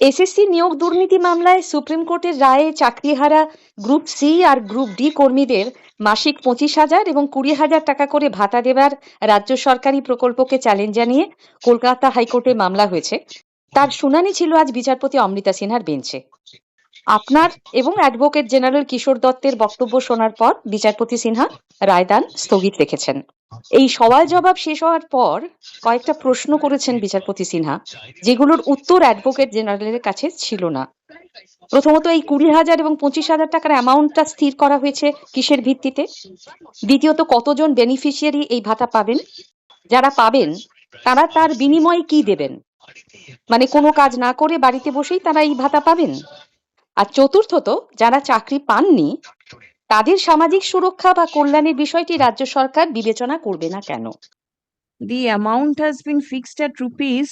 SSC নিয়োগ দুর্নীতি মামলায় সুপ্রিম কোর্টের রায়ে চাকরিহারা গ্রুপ সি আর গ্রুপ ডি কর্মীদের মাসিক পঁচিশ হাজার এবং কুড়ি হাজার টাকা করে ভাতা দেবার রাজ্য সরকারি প্রকল্পকে চ্যালেঞ্জ জানিয়ে কলকাতা হাইকোর্টে মামলা হয়েছে। তার শুনানি ছিল আজ বিচারপতি অমৃতা সিনহার বেঞ্চে। আপনার এবং অ্যাডভোকেট জেনারেল কিশোর দত্তের বক্তব্য শোনার পর বিচারপতি সিনহা রায়দান স্থগিত রেখেছেন। এই সওয়াল জবাব শেষ হওয়ার পর কয়েকটা প্রশ্ন করেছেন বিচারপতি সিনহা, যেগুলোর উত্তর অ্যাডভোকেট জেনারেলের কাছে ছিল না। প্রথমত, এই কুড়ি হাজার এবং পঁচিশ হাজার টাকার অ্যামাউন্টটা স্থির করা হয়েছে কিসের ভিত্তিতে? দ্বিতীয়ত, কতজন বেনিফিশিয়ারি এই ভাতা পাবেন? যারা পাবেন, তারা তার বিনিময়ে কি দেবেন? মানে কোনো কাজ না করে বাড়িতে বসেই তারা এই ভাতা পাবেন? আর চতুর্থত যারা চাকরি পাননি তাদের সামাজিক সুরক্ষা বা কল্যাণের বিষয়টি রাজ্য সরকার বিবেচনা করবে না কেন? The amount has been fixed at rupees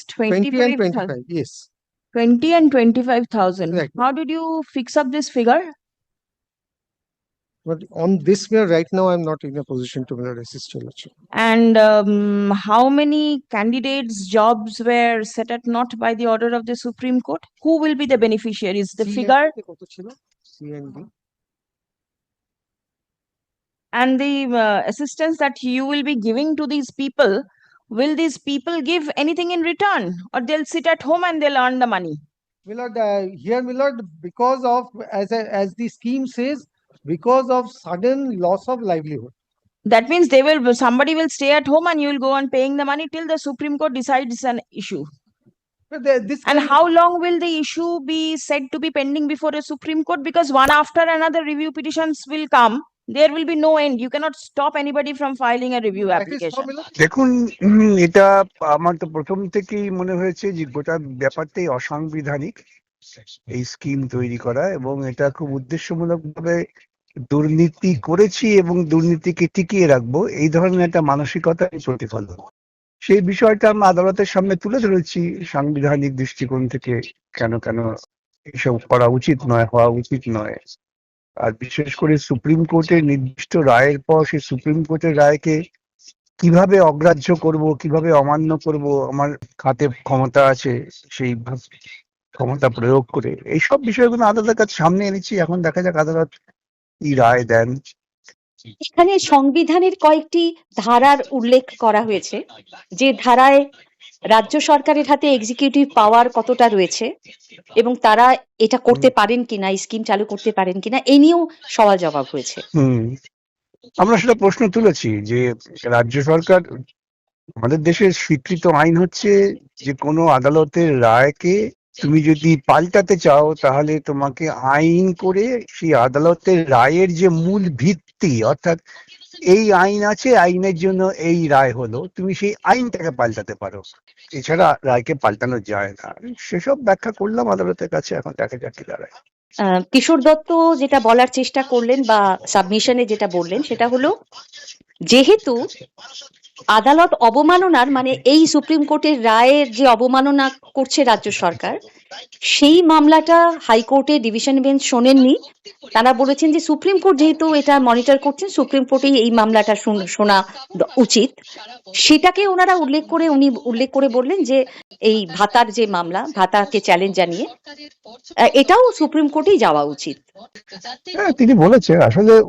20 and 25000 how did you fix up this figure but on this mirror right now i'm not in a position to resist election and um, how many candidates jobs were set at Not by the order of the supreme court? Who will be the beneficiaries? The figure? C and the uh, assistance that you will be giving to these people will these people give anything in return? Or they'll sit at home and they'll earn the money? Millard, uh, here Millard, because of as as the scheme says because of sudden loss of livelihood. That means they will, somebody will stay at home and you will go on paying the money till the Supreme Court decides an issue. But the- This. And kind- how long will the issue be said to be pending before a Supreme Court? Because one after another review petitions will come. There will be no end. You cannot stop anybody from filing a review That is so, application. Millard. দেখুন উম, এটা আমার তো প্রথম থেকেই মনে হয়েছে যে গোটা ব্যাপারটাই অসাংবিধানিক এই স্কিম তৈরি করা এবং এটা খুব উদ্দেশ্যমূলক ভাবে দুর্নীতি করেছি এবং দুর্নীতিকে টিকিয়ে রাখব, এই ধরনের একটা মানসিকতার প্রতিফলন সেই বিষয়টা আমরা আদালতের সামনে তুলে ধরেছি। সাংবিধানিক দৃষ্টিকোণ থেকে কেন কেন এসব করা উচিত নয়, হওয়া উচিত নয়। আর বিশেষ করে সুপ্রিম কোর্টের নির্দিষ্ট রায়ের পর সেই সুপ্রিম কোর্টের রায়কে কীভাবে অগ্রাহ্য করব, কীভাবে অমান্য করব, আমার হাতে ক্ষমতা আছে সেই ক্ষমতা প্রয়োগ করে, এইসব বিষয়গুলো আদালতের কাছে সামনে এনেছি। এখন দেখা যাক আদালত কি রায় দেন। এখানে সংবিধানের কয়েকটি ধারার উল্লেখ করা হয়েছে। যে ধারায় রাজ্য সরকারের হাতে এক্সিকিউটিভ পাওয়ার কতটা রয়েছে এবং তারা এটা করতে পারেন কিনা স্কিম চালু করতে পারেন কিনা এ নিয়েও সওয়াল জবাব হয়েছে। হুম। আমরা সেটা প্রশ্ন তুলেছি যে রাজ্য সরকার আমাদের দেশের স্বীকৃত আইন হচ্ছে যে কোনো আদালতের রায়কে তুমি যদি পাল্টাতে চাও, তাহলে তোমাকে আইন করে সেই আদালতের রায়ের যে মূল ভিত্তি, অর্থাৎ এই আইন আছে, আইনের জন্য এই রায় হলো, তুমি সেই আইনটাকে পাল্টাতে পারো। এছাড়া রায়কে পাল্টানো যায় না। সেসব ব্যাখ্যা করলাম আদালতের কাছে, এখন দেখা যাক দাঁড়ায়। কিশোর দত্ত যেটা বলার চেষ্টা করলেন বা সাবমিশনে যেটা বললেন, সেটা হলো, যেহেতু আদালত অবমাননার মানে এই সুপ্রিম কোর্টের রায়ের যে অবমাননা করছে রাজ্য সরকার, সেই মামলাটা হাইকোর্টে ডিভিশন বেঞ্চ শোনেননি। তারা বলেছেন যে সুপ্রিম কোর্ট যেহেতু এটা মনিটর করছেন, সুপ্রিম কোর্টেই এই মামলাটা শুন- উচিত। সেটাকে ওনারা উল্লেখ করে, উনি উল্লেখ করে বললেন যে এই ভাতার যে মামলা, ভাতাকে চ্যালেঞ্জ জানিয়ে, এটাও সুপ্রিম কোর্টেই যাওয়া উচিত। হ্যাঁ তিনি বলেছে আসলে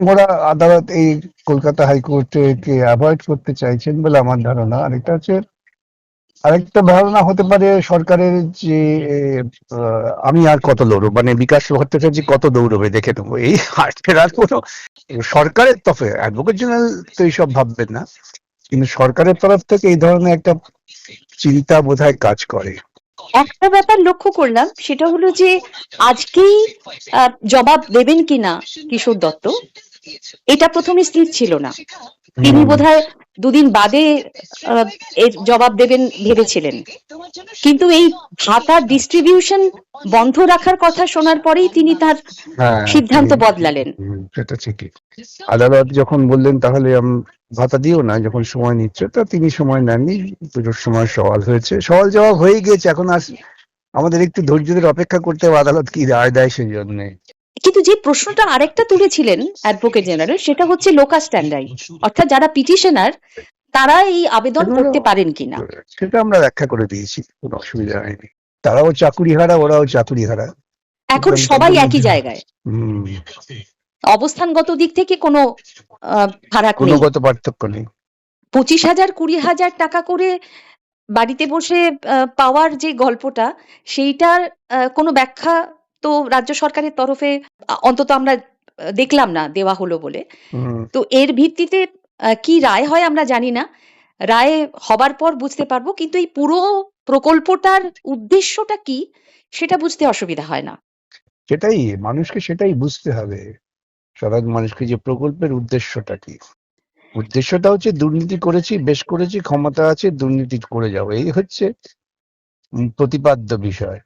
ওরা আদালত এই কলকাতা হাইকোর্টে কে অ্যাভয়েড করতে চাইছেন বলে আমার ধারণা। আরেকটা হচ্ছে আরেকটা ধারণা হতে পারে সরকারের যে আমি আর কত লড়বো মানে বিকাশ ভট্টাচার্য কত দৌড়বে দেখে নেব? এই আর কোনো, সরকারের তফে অ্যাডভোকেট জেনারেল তো এইসব ভাববেন না। কিন্তু সরকারের তরফ থেকে এই ধরনের একটা চিন্তা বোধহয় কাজ করে। একটা ব্যাপার লক্ষ্য করলাম, সেটা হলো যে আজকেই জবাব দেবেন কিনা কিশোর দত্ত? এটা প্রথমে স্থির ছিল না। তিনি বোধহয় দুদিন বাদে এর জবাব দেবেন ভেবেছিলেন। কিন্তু এই ভাতা ডিস্ট্রিবিউশন বন্ধ রাখার কথা শোনার পরেই তিনি তার হ্যাঁ, সিদ্ধান্ত বদলালেন। সেটা ঠিকই। আদালত যখন বললেন তাহলে ভাতা দিও না যখন সময় নিচ্ছে তা তিনি সময় নেননি পুজোর সময় সওয়াল হয়েছে। সওয়াল জবাব হয়ে গিয়েছে এখন আর আমাদের একটু ধৈর্য ধরে অপেক্ষা করতে হবে আদালত কি রায় দেয় সেই জন্যে কিন্তু যে প্রশ্নটা আরেকটা তুলেছিলেন অ্যাডভোকেট জেনারেল সেটা হচ্ছে লোকা স্ট্যান্ডার্ড অর্থাৎ যারা পিটিশনার তারা এই আবেদন করতে পারেন কিনা? সেটা আমরা ব্যাখ্যা করে দিয়েছি কোনো অসুবিধা হয়নি। তারাও চাকুরি হারা ওরাও চাকুরি হারা এখন সবাই একই জায়গায়। অবস্থানগত দিক থেকে কোনো ফারাক নেই। গত পার্থক্য নেই। পঁচিশ হাজার কুড়ি হাজার টাকা করে বাড়িতে বসে পাওয়ার যে গল্পটা সেইটার কোনো ব্যাখ্যা তো রাজ্য সরকারের তরফে অন্তত আমরা দেখলাম না দেওয়া হলো বলে। তো এর ভিত্তিতে কি রায় হয় আমরা জানি না। রায় হবার পর বুঝতে পারব কিন্তু এই পুরো প্রকল্পটার উদ্দেশ্যটা কি সেটা বুঝতে অসুবিধা হয় না। সেটাই মানুষকে সেটাই বুঝতে হবে। সাধারণ মানুষকে যে প্রকল্পের উদ্দেশ্যটা কি। উদ্দেশ্যটা হচ্ছে দুর্নীতি করেছি বেশ করেছি ক্ষমতা আছে দুর্নীতি করে যাব এই হচ্ছে প্রতিপাদ্য বিষয়।